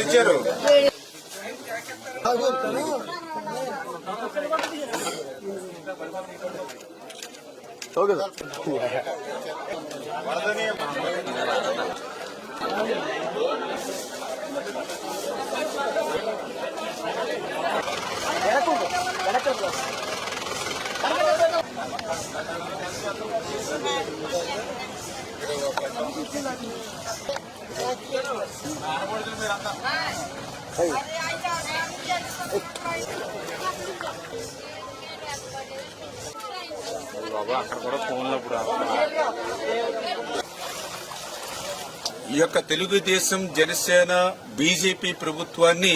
ఇచ్చారు okay sir బాబా అక్కడ కూడా ఫోన్లో కూడా ఈ యొక్క తెలుగుదేశం జనసేన బీజేపీ ప్రభుత్వాన్ని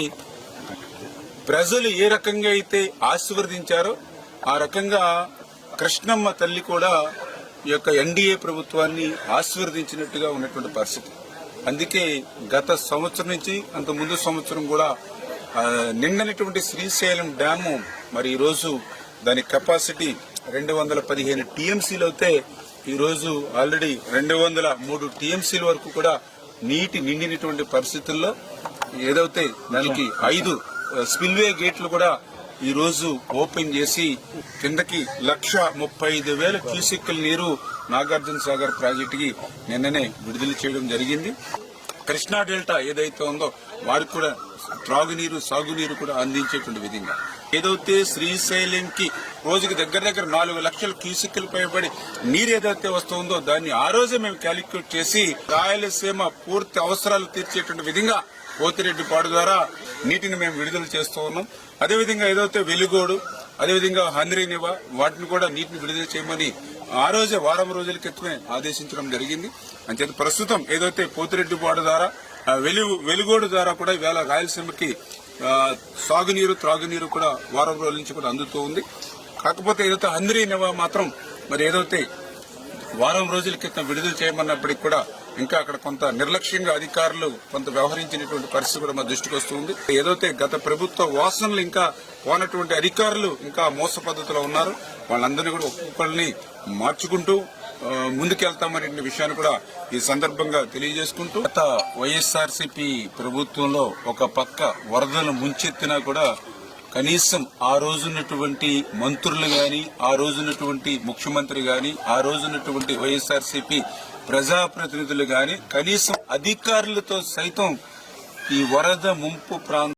ప్రజలు ఏ రకంగా అయితే ఆశీర్వదించారో ఆ రకంగా కృష్ణమ్మ తల్లి కూడా ఈ యొక్క ఎన్డీఏ ప్రభుత్వాన్ని ఆశీర్వదించినట్టుగా ఉన్నటువంటి పరిస్థితి. అందుకే గత సంవత్సరం నుంచి అంత ముందు సంవత్సరం కూడా నిండనటువంటి శ్రీశైలం డ్యాము మరి ఈరోజు దాని కెపాసిటీ రెండు వందల పదిహేను టీఎంసీలు అయితే ఈరోజు ఆల్రెడీ రెండు వందల మూడు టీఎంసీల వరకు కూడా నీటి నిండినటువంటి పరిస్థితుల్లో ఏదైతే దానికి ఐదు స్పిల్వే గేట్లు కూడా ఈరోజు ఓపెన్ చేసి కిందకి లక్ష ముప్పై ఐదు వేల క్యూసెక్కుల నీరు నాగార్జున సాగర్ ప్రాజెక్టుకి నిన్ననే విడుదల చేయడం జరిగింది. కృష్ణా డెల్టా ఏదైతే ఉందో వారికి కూడా త్రాగునీరు సాగునీరు కూడా అందించేటువంటి విధంగా. ఏదైతే శ్రీశైలంకి రోజుకి దగ్గర దగ్గర నాలుగు లక్షల క్యూసిక్లు పైబడి నీరు ఏదైతే వస్తుందో దాన్ని ఆ రోజే మేము క్యాలిక్యులేట్ చేసి రాయలసీమ పూర్తి అవసరాలు తీర్చేటువంటి విధంగా పోతిరెడ్డి పాడు ద్వారా నీటిని మేము విడుదల చేస్తూ ఉన్నాం. అదేవిధంగా ఏదైతే వెలుగోడు అదేవిధంగా హంద్రీనివ వాటిని కూడా నీటిని విడుదల చేయమని ఆ రోజే వారం రోజుల క్రితమే ఆదేశించడం జరిగింది. అంచేత ప్రస్తుతం ఏదైతే పోతిరెడ్డి పాడు ద్వారా వెలుగు వెలుగోడు ద్వారా కూడా ఇవాళ రాయలసీమకి సాగునీరు త్రాగునీరు కూడా వారం రోజుల నుంచి కూడా అందుతూ ఉంది. కాకపోతే ఏదైతే హంద్రీనివా మాత్రం మరి ఏదైతే వారం రోజుల క్రితం విడుదల చేయమన్నప్పటికి కూడా ఇంకా అక్కడ కొంత నిర్లక్ష్యంగా అధికారులు కొంత వ్యవహరించినటువంటి పరిస్థితి కూడా మా దృష్టికి వస్తుంది ఏదైతే గత ప్రభుత్వ వాసనలు ఇంకా పోనటువంటి అధికారులు ఇంకా మోస పద్ధతిలో ఉన్నారు వాళ్ళందరినీ కూడా ఒక్కొక్కరిని మార్చుకుంటూ ముందుకెళ్తామనే విషయాన్ని కూడా ఈ సందర్భంగా తెలియజేసుకుంటూ గత వైఎస్ఆర్సీపీ ప్రభుత్వంలో ఒక పక్క వరదలు ముంచెత్తినా కూడా కనీసం ఆ రోజున్నటువంటి మంత్రులు గాని ఆ రోజున్నటువంటి ముఖ్యమంత్రి గాని ఆ రోజున్నటువంటి వైఎస్ఆర్సీపీ ప్రజాప్రతినిధులు గాని కనీసం అధికారులతో సైతం ఈ వరద ముంపు ప్రాంతం